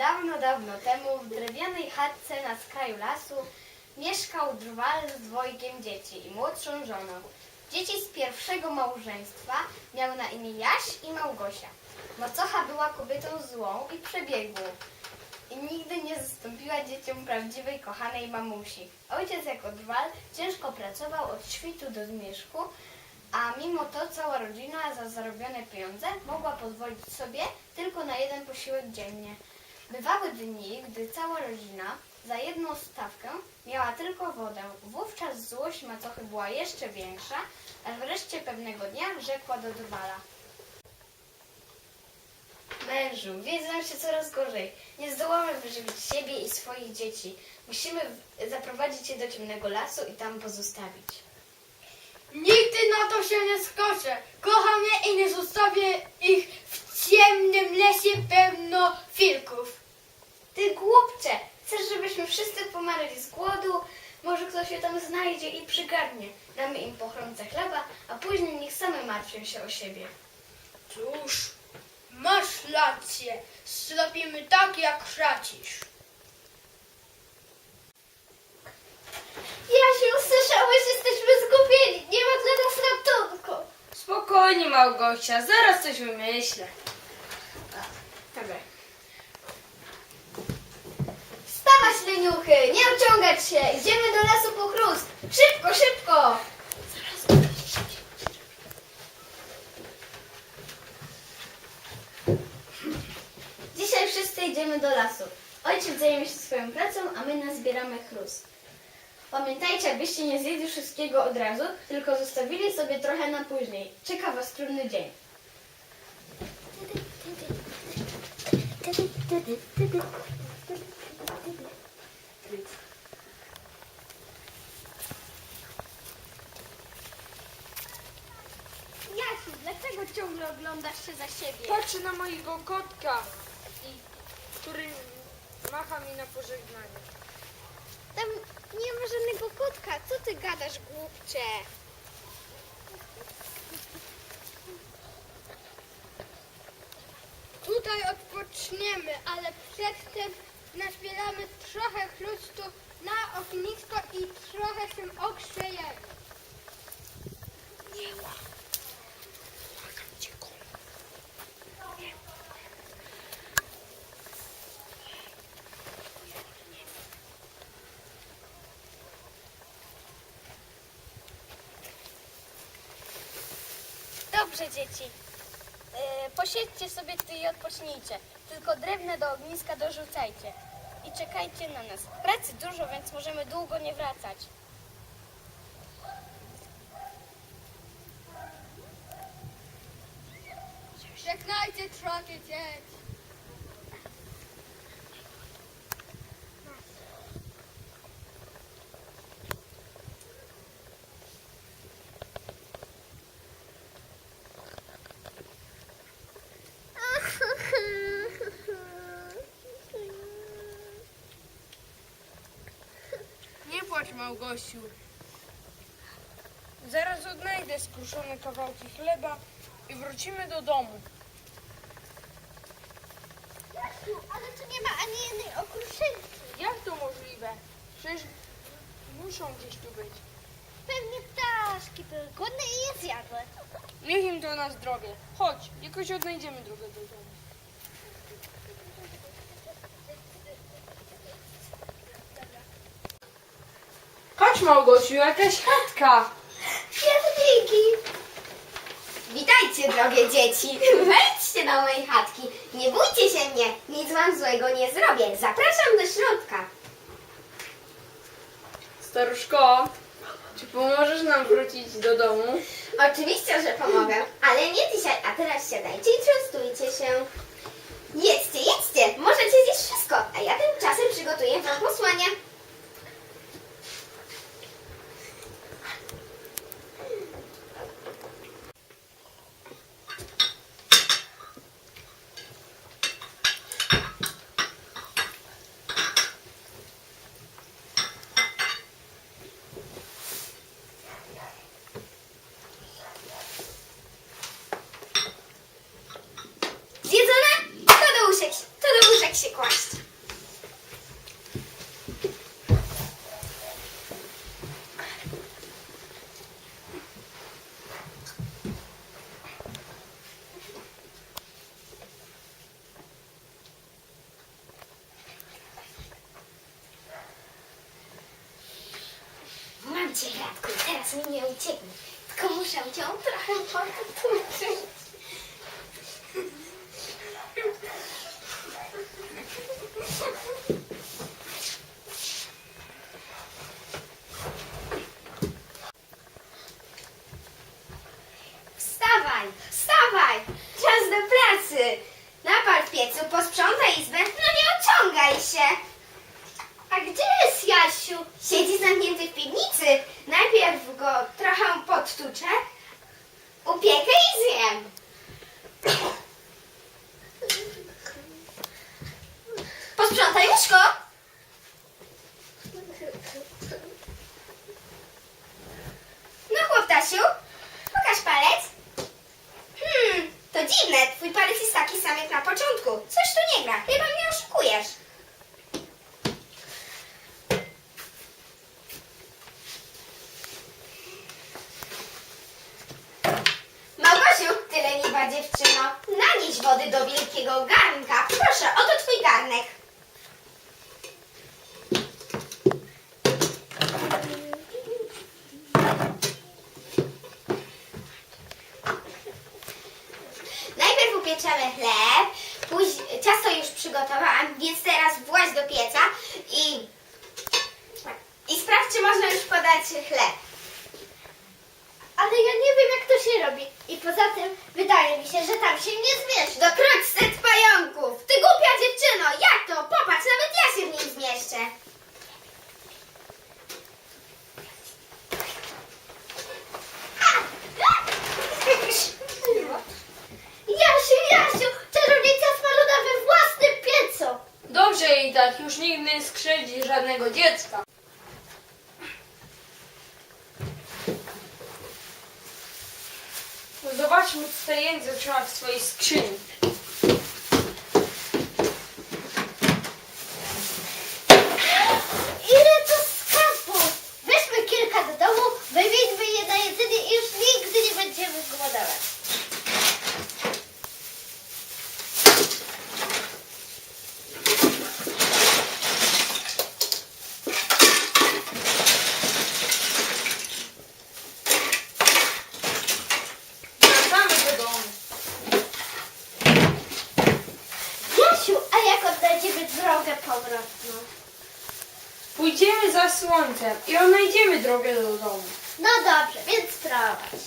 Dawno, dawno temu w drewnianej chatce na skraju lasu mieszkał drwal z dwojgiem dzieci i młodszą żoną. Dzieci z pierwszego małżeństwa miały na imię Jaś i Małgosia. Macocha była kobietą złą i przebiegłą i nigdy nie zastąpiła dzieciom prawdziwej, kochanej mamusi. Ojciec jako drwal ciężko pracował od świtu do zmierzchu, a mimo to cała rodzina za zarobione pieniądze mogła pozwolić sobie tylko na jeden posiłek dziennie. Bywały dni, gdy cała rodzina za jedną stawkę miała tylko wodę. Wówczas złość macochy była jeszcze większa, aż wreszcie pewnego dnia rzekła do drwala. Mężu, wiedzę się coraz gorzej. Nie zdołamy wyżywić siebie i swoich dzieci. Musimy zaprowadzić je do ciemnego lasu i tam pozostawić. Nigdy na to się nie skoczę. Kocham je i nie zostawię ich w ciemnym lesie pełno wilków. Ty głupcze! Chcesz, żebyśmy wszyscy pomarli z głodu? Może ktoś je tam znajdzie i przygarnie. Damy im pochromce chleba, a później niech same martwią się o siebie. Cóż, masz rację. Zrobimy tak, jak racisz. Jasiu, słyszałeś, jesteśmy zgubieni. Nie ma dla nas ratunku. Spokojnie, Małgosia, zaraz coś wymyślę. Dobra. Leniuchy! Nie ociągać się! Idziemy do lasu po chrust! Szybko, szybko! Dzisiaj wszyscy idziemy do lasu. Ojciec zajmie się swoją pracą, a my nazbieramy chrust. Pamiętajcie, abyście nie zjedli wszystkiego od razu, tylko zostawili sobie trochę na później. Czeka was trudny dzień. Jasiu, dlaczego ciągle oglądasz się za siebie? Patrzę na mojego kotka, i, który macha mi na pożegnanie. Tam nie ma żadnego kotka. Co ty gadasz, głupcze? Tutaj odpoczniemy, ale przedtem nazbieramy trochę chrustu na ognisko i trochę się ogrzejemy. Dobrze, dzieci. Yy, posiedźcie sobie ty i odpocznijcie. Tylko drewne do ogniska dorzucajcie. I czekajcie na nas. Pracy dużo, więc możemy długo nie wracać. Żegnajcie drogie dzieci. Nie płacz, Małgosiu. Zaraz odnajdę skruszone kawałki chleba i wrócimy do domu. Ale tu nie ma ani jednej okruszynki. Jak to możliwe? Przecież muszą gdzieś tu być. Pewnie ptaszki były głodne i je zjadły. Niech im to na zdrowie. Chodź, jakoś odnajdziemy drogę do domu. Chodź, Małgosiu, jakaś chatka. Kwiatniki! Witajcie, drogie dzieci! Wejdźcie do mojej chatki. Nie bójcie się mnie, nic wam złego nie zrobię. Zapraszam do środka. Staruszko, czy pomożesz nam wrócić do domu? Oczywiście, że pomogę, ale nie dzisiaj, a teraz siadajcie i częstujcie się. Jedzcie, jedzcie, możecie zjeść wszystko, a ja tymczasem przygotuję wam posłanie. mi nie ucieknie. Tylko muszę cię trochę potuczyć. Posprzątaj łóżko. No chłoptasiu, pokaż palec. Hmm, to dziwne, twój palec jest taki sam jak na początku. Coś tu nie gra, chyba mnie oszukujesz. Małgosiu, tyle nieba dziewczyno. Nanieś wody do wielkiego garnka. Proszę, oto twój garnek. Najpierw upieczemy chleb, później, ciasto już przygotowałam, więc teraz właź do pieca i, i sprawdź, czy można już podać chleb. Ale ja nie wiem, jak to się robi. I poza tym wydaje mi się, że tam się nie zmieszczę. Dokroć set pająków! Ty głupia dziewczyno! Jak to? Popatrz, nawet ja się w nim zmieszczę. Jasiu, Jasiu! Czarownica smaruda we własnym piecu! Dobrze i tak, już nigdy nie skrzywdzi żadnego dziecka. No zobaczmy, co ta jędza trzyma w swojej skrzyni. Ile to skarbów! Weźmy kilka do domu, wywieźmy je na jedzenie i już nigdy nie będziemy głodować. Wracamy do domu. Jasiu, a jak odnajdziemy drogę powrotną? Pójdziemy za słońcem i odnajdziemy drogę do domu. No dobrze, więc prowadź.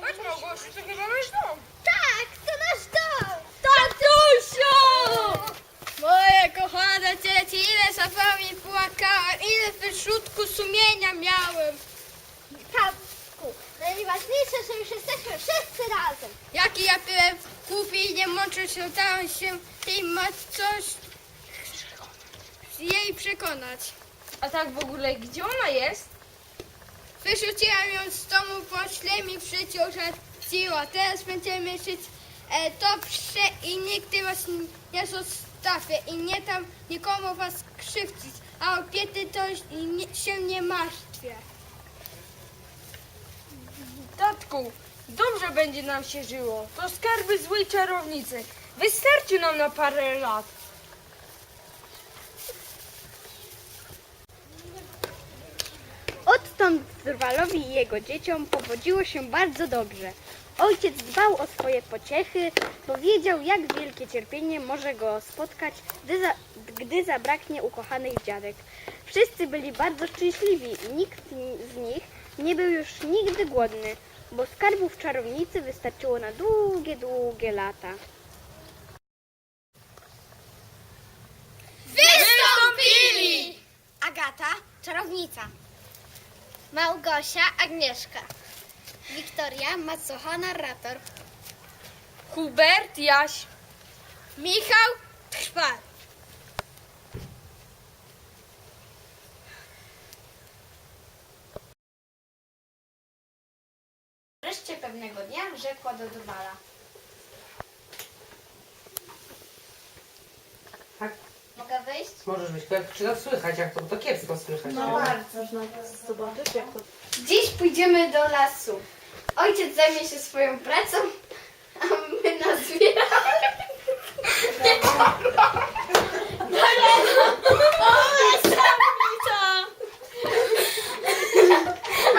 Chodź Małgosiu, to chyba nasz dom. Tak, to nasz dom! Tatusiu! Moje kochane dzieci, ile za wami płakałam, ile wyrzutku sumienia miałem. Najważniejsze, że już jesteśmy wszyscy razem. Jaki ja byłem głupi i nie mączę się, dałem się ma coś jej przekonać. A tak w ogóle, gdzie ona jest? Wyrzuciłam ją z domu, pośle mi przyciążyła. Teraz będziemy żyć e, dobrze i nigdy was nie zostawię i nie tam nikomu was krzywdzić, a o biedy to nie, się nie martwię. Tatku, dobrze będzie nam się żyło. To skarby złej czarownicy. Wystarczy nam na parę lat. Odtąd Drwalowi i jego dzieciom powodziło się bardzo dobrze. Ojciec dbał o swoje pociechy, bo wiedział, jak wielkie cierpienie może go spotkać, gdy, za, gdy zabraknie ukochanych dziadek. Wszyscy byli bardzo szczęśliwi i nikt z nich nie był już nigdy głodny, bo skarbów czarownicy wystarczyło na długie, długie lata. Wystąpili! Agata, czarownica. Małgosia, Agnieszka. Wiktoria, macocha, narrator. Hubert, Jaś. Michał Trwal. Wreszcie pewnego dnia rzekła do Drwala. Tak, Mogę wyjść? możesz być. Jak- Czy to słychać? Jak to, to kiepsko słychać. No Dziś pójdziemy do lasu. Ojciec zajmie się swoją pracą, a my nazbieramy.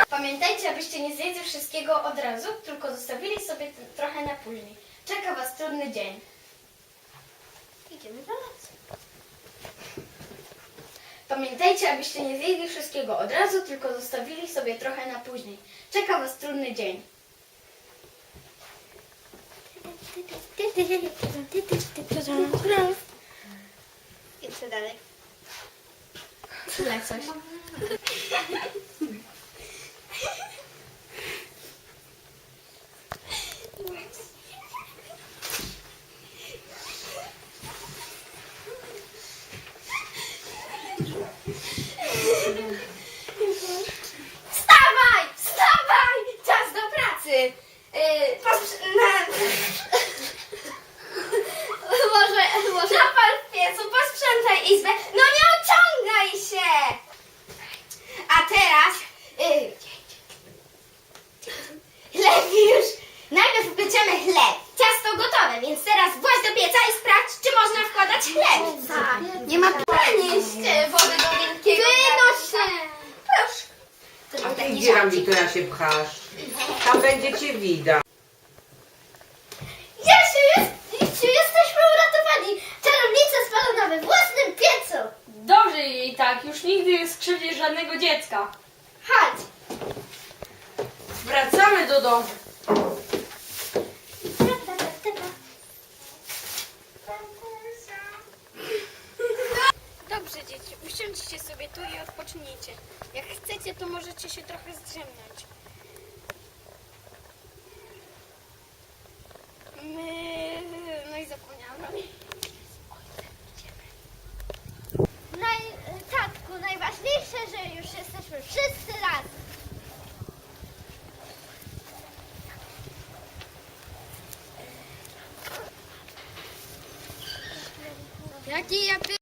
Pamiętajcie, abyście nie zjedli wszystkiego od razu, tylko zostawili sobie trochę na później. Czeka Was trudny dzień. Idziemy do lasu. Pamiętajcie, abyście nie zjedli wszystkiego od razu, tylko zostawili sobie trochę na później. Czeka Was trudny dzień. I co dalej? Tyle coś. Wstawaj! Wstawaj! Czas do pracy! Yy, posprz- na... może, może... Zapal w piecu, posprzątaj izbę. No nie ociągaj się! A teraz... Yy, chleb już. Najpierw upieczemy chleb. Ciasto gotowe, więc teraz właź do pieca i sprawdź, czy można wkładać chleb. Nie ma Wynieść e, wody do wielkiego... Wynoś się! Proszę. To A tutaj ty gdzie żarcie. Rambituja się pchasz? Tam będzie cię widać. Jasiu, jest, Jasiu, jesteśmy uratowani! Czarownica spalona we własnym piecu! Dobrze jej tak, już nigdy nie skrzywdzi żadnego dziecka. Chodź! Wracamy do domu. usiądźcie sobie tu i odpocznijcie. Jak chcecie, to możecie się trochę zdrzemnąć. My... No i zapomniałam. Naj... Tatku, najważniejsze, że już jesteśmy wszyscy razem. Jaki ja